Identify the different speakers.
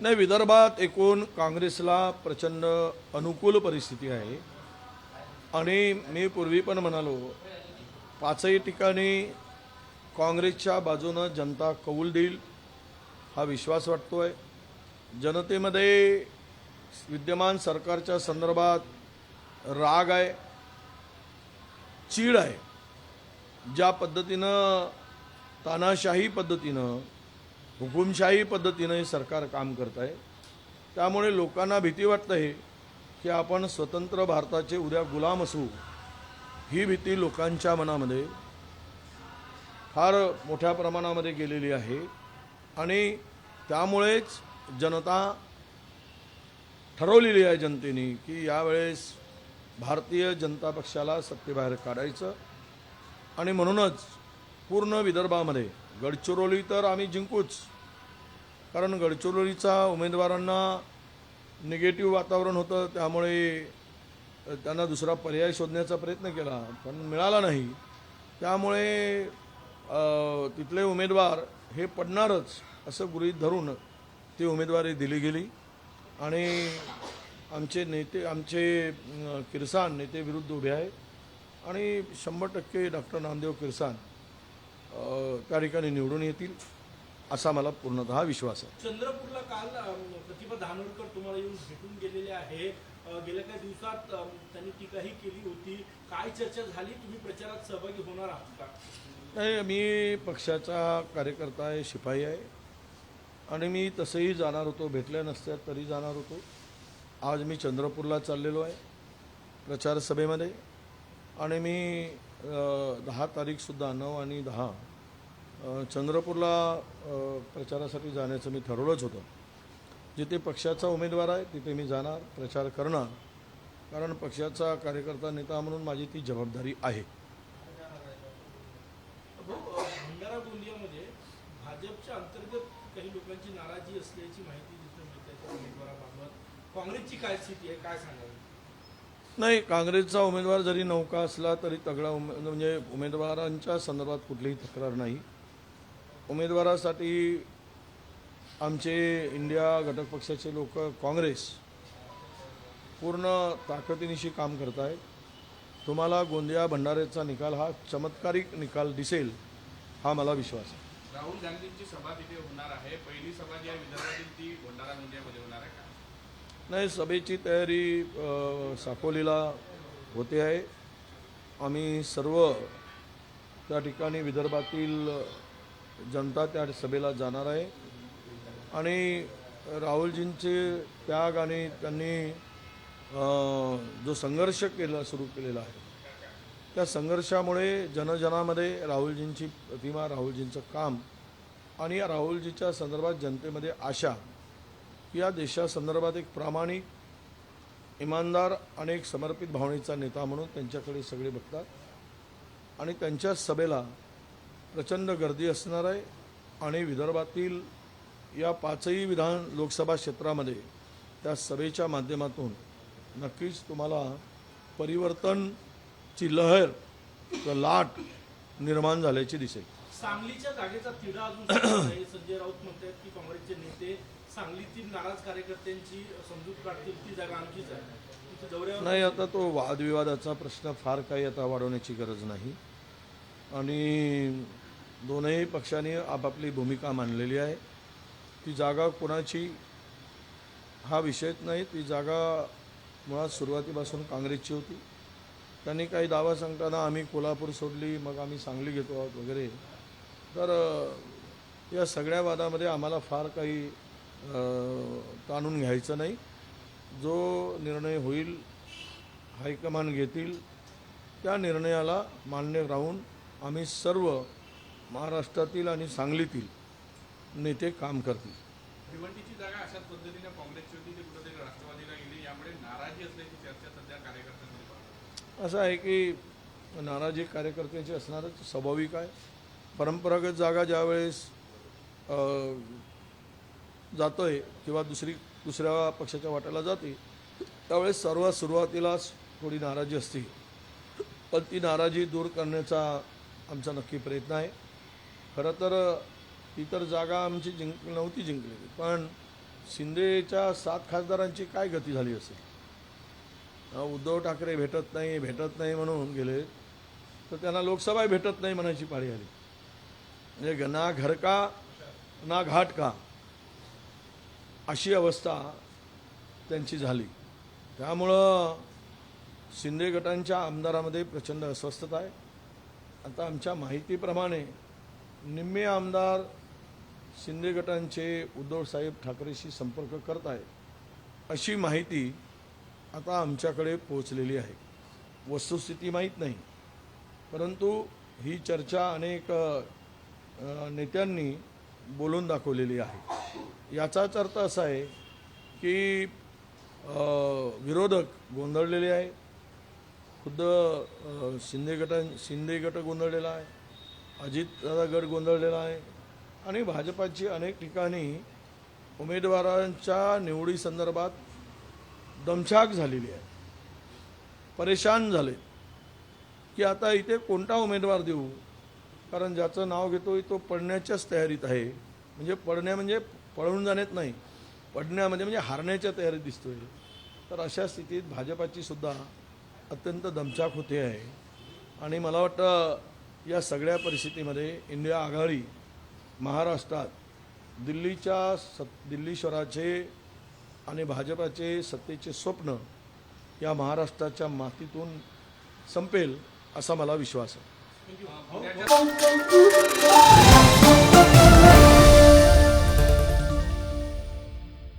Speaker 1: नाही विदर्भात एकूण काँग्रेसला प्रचंड अनुकूल परिस्थिती आहे. आणि मी पूर्वी पण म्हणालो पाचही ठिकाणी काँग्रेसच्या बाजूनं जनता कौल देईल हा विश्वास वाटतो आहे जनतेमध्ये विद्यमान सरकारच्या संदर्भात राग आहे चीड आहे. ज्या पद्धतीनं तानाशाही पद्धतीनं हुकुमशाही पद्धतीनं हे सरकार काम करत आहे त्यामुळे लोकांना भीती वाटत आहे की आपण स्वतंत्र भारताचे उद्या गुलाम असू ही भीती लोकांच्या मनामध्ये फार मोठ्या प्रमाणामध्ये गेलेली आहे. आणि त्यामुळेच जनता ठरवलेली आहे जनतेने की यावेळेस भारतीय जनता पक्षाला सत्तेबाहेर काढायचं. आणि म्हणूनच पूर्ण विदर्भामध्ये गडचिरोली तर आम्ही जिंकूच. कारण गडचिरोलीचा उमेदवारांना निगेटिव्ह वातावरण होतं त्यामुळे त्यांना दुसरा पर्याय शोधण्याचा प्रयत्न केला पण मिळाला नाही. त्यामुळे तिथले उमेदवार हे पडणारच असं गृहीत धरून ती उमेदवारी दिली गेली. आणि आमचे नेते आमचे किरसान नेते विरुद्ध उभे आहे. आणि शंभर टक्के डॉक्टर नामदेव किरसान त्या ठिकाणी निवडून येतील असा मला पूर्णतः विश्वास आहे.
Speaker 2: चंद्रपूरला काल प्रतिभा धानोरकर तुम्हाला येऊन भेटून गेलेले आहे. गेल्या काही दिवसात त्यांनी टीकाही केली होती. काय चर्चा झाली? तुम्ही प्रचारात सहभागी होणार आहात का?
Speaker 1: नाही मी पक्षाचा कार्यकर्ता आहे शिपाई आहे. आणि मी तसंही जाणार होतो भेटल्या नसत्या तरी जाणार होतो. आज मी चंद्रपूरला चाललेलो आहे प्रचार सभेमध्ये आणि मी दहा तारीखसुद्धा नऊ आणि दहा. चंद्रपूरला प्रचारासाठी जाण्याचं मी ठरवलंच होतं. जिथे पक्षाचा उमेदवार आहे तिथे मी जाणार प्रचार करणार. कारण पक्षाचा कार्यकर्ता नेता म्हणून माझी ती जबाबदारी आहे.
Speaker 2: भंडारा गोंदियामध्ये भाजपच्या अंतर्गत काही लोकांची नाराजी असल्याची माहिती मिळते काँग्रेसची काय स्थिती आहे काय सांगावी
Speaker 1: नाही काँग्रेसचा उमेदवार जरी नौका असला तरी तगडा उमे म्हणजे उमेदवारांच्या संदर्भात कुठलीही तक्रार नाही. उमेदवारासाठी आमचे इंडिया घटक पक्षाचे लोक काँग्रेस पूर्ण ताकदीनिशी काम करत आहेत तुम्हाला गोंदिया भंडारेचा निकाल हा चमत्कारिक निकाल दिसेल हा मला विश्वास आहे.
Speaker 3: राहुल गांधींची सभा तिथे होणार आहे. पहिली सभा जी आहे विदर्भातील ती भंडारा गोंदियामध्ये होणार आहे का?
Speaker 1: नाही सभेची तयारी साकोलीला होते आहे. आम्ही सर्व त्या ठिकाणी विदर्भातील जनता त्या सभेला जाणार आहे. आणि राहुलजींचे त्याग आणि त्यांनी जो संघर्ष केला सुरू केलेला आहे. त्या संघर्षामुळे जनजनामध्ये राहुलजींची प्रतिमा राहुलजींचं काम आणि या राहुलजीच्या संदर्भात जनतेमध्ये आशा या देशासंदर्भात एक प्रामाणिक इमानदार आणि एक समर्पित भावनेचा नेता म्हणून त्यांच्याकडे सगळे बघतात. आणि त्यांच्या सभेला प्रचंड गर्दी असणार आहे. आणि विदर्भातील या पाचही विधान लोकसभा क्षेत्रामध्ये त्या सभेच्या माध्यमातून नक्कीच तुम्हाला परिवर्तनची लहर किंवा लाट निर्माण झाल्याची दिसेल.
Speaker 2: सांगलीच्या जागेचा तिढा अजून संजय राऊत म्हणतात की काँग्रेसचे नेते सांगलीतील नाराज कार्यकर्त्यांची समजूत काढतील ती जागा आमचीच आहे.
Speaker 1: नाही आता तो वादविवादाचा प्रश्न फार काही आता वाढवण्याची गरज नाही. आणि दोनही पक्षांनी आपापली भूमिका मांडलेली आहे. ती जागा कोणाची? हा विषयच नाही. ती जागा मुळात सुरुवातीपासून काँग्रेसची होती. त्यांनी काही दावा सांगताना आम्ही कोल्हापूर सोडली मग आम्ही सांगली घेतो आहोत वगैरे. तर या सगळ्या वादामध्ये आम्हाला फार काही ताणून घ्यायचं नाही. जो निर्णय होईल हायकमांड घेतील त्या निर्णयाला मान्य राहून आम्ही सर्व महाराष्ट्रातील आणि सांगलीतील नेते काम करतील.
Speaker 3: भिवंडीची जागा अशाच पद्धतीने काँग्रेसची होती ती कुठेतरी राष्ट्रवादीला गेली. यामुळे नाराजी असल्याची चर्चा सध्या कार्यकर्त्यांमध्ये
Speaker 1: असं आहे की नाराजी कार्यकर्त्यांची असणारच स्वाभाविक आहे. परंपरागत जागा ज्यावेळेस जातो आहे किंवा दुसरी दुसऱ्या पक्षाच्या वाट्याला जाते त्यावेळेस सर्वात सुरुवातीलाच थोडी नाराजी असते. पण ती नाराजी दूर करण्याचा आमचा नक्की प्रयत्न आहे. खरं तर इतर जागा आमची जिंक नव्हती जिंकलेली पण शिंदेच्या सात खासदारांची काय गती झाली असेल? उद्धव ठाकरे भेटत नाही भेटत नाही म्हणून गेले तर त्यांना लोकसभा भेटत नाही म्हणायची पाळी आली. म्हणजे ना घर का ना घाट का? अशी अवस्था त्यांची झाली. त्यामुळं शिंदे गटांच्या आमदारामध्ये प्रचंड अस्वस्थता आहे. आता आमच्या माहितीप्रमाणे निम्मे आमदार शिंदे गटांचे उद्धवसाहेब ठाकरेशी संपर्क करत आहे अशी माहिती आता आमच्याकडे पोहोचलेली आहे. वस्तुस्थिती माहीत नाही. परंतु ही चर्चा अनेक नेत्यांनी बोलून दाखवलेली आहे. याचाच अर्थ असा आहे की विरोधक गोंधळलेले आहे. खुद्द शिंदे गटां शिंदे गट गोंधळलेला आहे. अजितदादा गट गोंधळलेला आहे. आणि भाजपाची अनेक ठिकाणी उमेदवारांच्या निवडीसंदर्भात दमछाक झालेली आहे. परेशान झाले. की आता इथे कोणता उमेदवार देऊ? कारण ज्याचं नाव घेतोय तो पडण्याच्याच तयारीत आहे. म्हणजे पडण्या म्हणजे पळून जाण्यात नाही. पडण्यामध्ये म्हणजे हारण्याच्या तयारीत दिसतोय. तर अशा स्थितीत भाजपाची सुद्धा अत्यंत दमछाक होते आहे. आणि मला वाटतं या सगळ्या परिस्थितीमध्ये इंडिया आघाडी महाराष्ट्रात दिल्लीच्या सत दिल्लीश्वराचे आणि भाजपाचे सत्तेचे स्वप्न या महाराष्ट्राच्या मातीतून संपेल असा मला विश्वास आहे.
Speaker 3: पुण्याच्या